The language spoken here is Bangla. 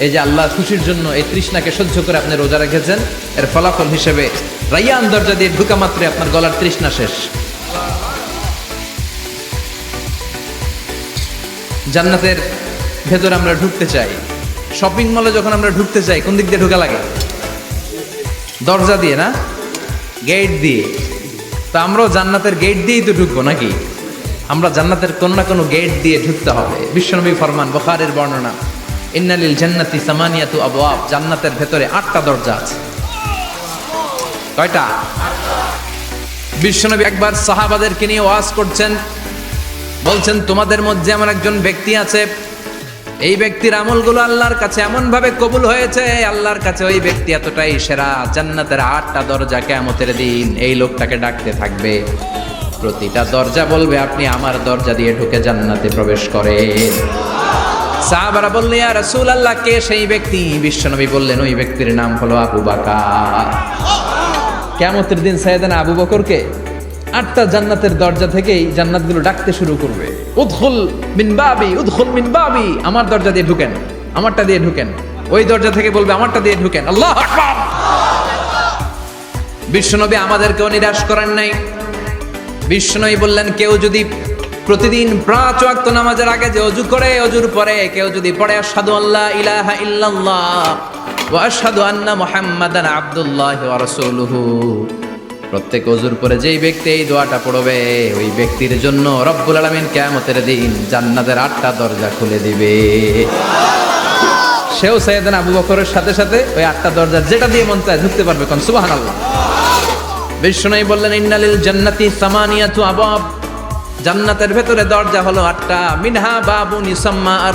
এই যে আল্লাহ খুশির জন্য এই তৃষ্ণাকে সহ্য করে আপনি রোজা রেখেছেন, এর ফলাফল হিসেবে রাইয়ান দরজা দিয়ে ঢুকা মাত্রে আপনার গলার তৃষ্ণা শেষ। জান্নাতের ভেতরে আমরা ঢুকতে চাই। শপিং মলে যখন আমরা ঢুকতে চাই, কোন দিক দিয়ে ঢোকা লাগে? দরজা দিয়ে না? গেট দিয়ে। তা আমরাও জান্নাতের গেট দিয়েই তো ঢুকবো নাকি? আমরা জান্নাতের কোনো না কোনো গেট দিয়ে ঢুকতে হবে। বিশ্বনবী ফরমান, বখারের বর্ণনা। ইন্নালিল জান্নাতি সামানিয়াতু আবওয়াব, জান্নাতের ভেতরে আটটা দরজা আছে। কয়টা? বিশ্বনবী একবার সাহাবাদেরকে নিয়ে ওয়াজ করছেন। বলছেন, তোমাদের মধ্যে এমন একজন ব্যক্তি আছে, এই ব্যক্তির আমলগুলো আল্লাহর কাছে এমন ভাবে কবুল হয়েছে, আল্লাহর কাছে ওই ব্যক্তি এতটাই সেরা, জান্নাতের আটটা দরজা কেমতের দিন এই লোকটাকে ডাকতে থাকবে। প্রতিটা দরজা বলবে, আপনি আমার দরজা দিয়ে ঢুকে জান্নাতে প্রবেশ করে সাহাবারা বললেন ইয়া রাসূল আল্লাহ কে সেই ব্যক্তি? বিশ্বনবী বললেন, ওই ব্যক্তির নাম হলো আবু বাকার। কেমতের দিন সাইয়েদানা আবু বকরকে আটটা জান্নাতের দরজা থেকেই জান্নাতগুলো ডাকতে শুরু করবে। উদখুল মিন বাবি, উদখুল মিন বাবি। আমার দরজা দিয়ে ঢুকেন, আমারটা দিয়ে ঢুকেন। ওই দরজা থেকে বলবে, আমারটা দিয়ে ঢুকেন। আল্লাহ আকবার। বিশ্বনবী আমাদেরকেও নিরাশ করেন নাই। বিষ্ণুই বললেন, কেউ যদি প্রতিদিন পাঁচ ওয়াক্ত নামাজের আগে যে অজু করে, অজুর পরে কেউ যদি পড়ে, আশহাদু আল্লাহ ইলাহা ইল্লাল্লাহ ওয়া আন্না মুহাম্মাদান আবদুল্লাহ ওয়া রাসূলুহু। প্রত্যেক অজুর পরে যেই ব্যক্তি এই দোয়াটা পড়বে, ওই ব্যক্তির জন্য রব্বুল আলামিন কিয়ামতের দিন জান্নাতের আটটা দরজা খুলে দিবে। সেও সাইয়েদানা আবু বকরের সাথে সাথে ওই আটটা দরজা যেটা দিয়ে মন চায় ঢুকতে পারবে কোন, সুবহানাল্লাহ। বিষ্ণুই বললেন, ইন্নালিল জান্নাতি সামানিয়াতু আবাব জান্নাতের ভেতরে দরজা হলো আটটা। মিনহা বাবুন নিসাম্মা আর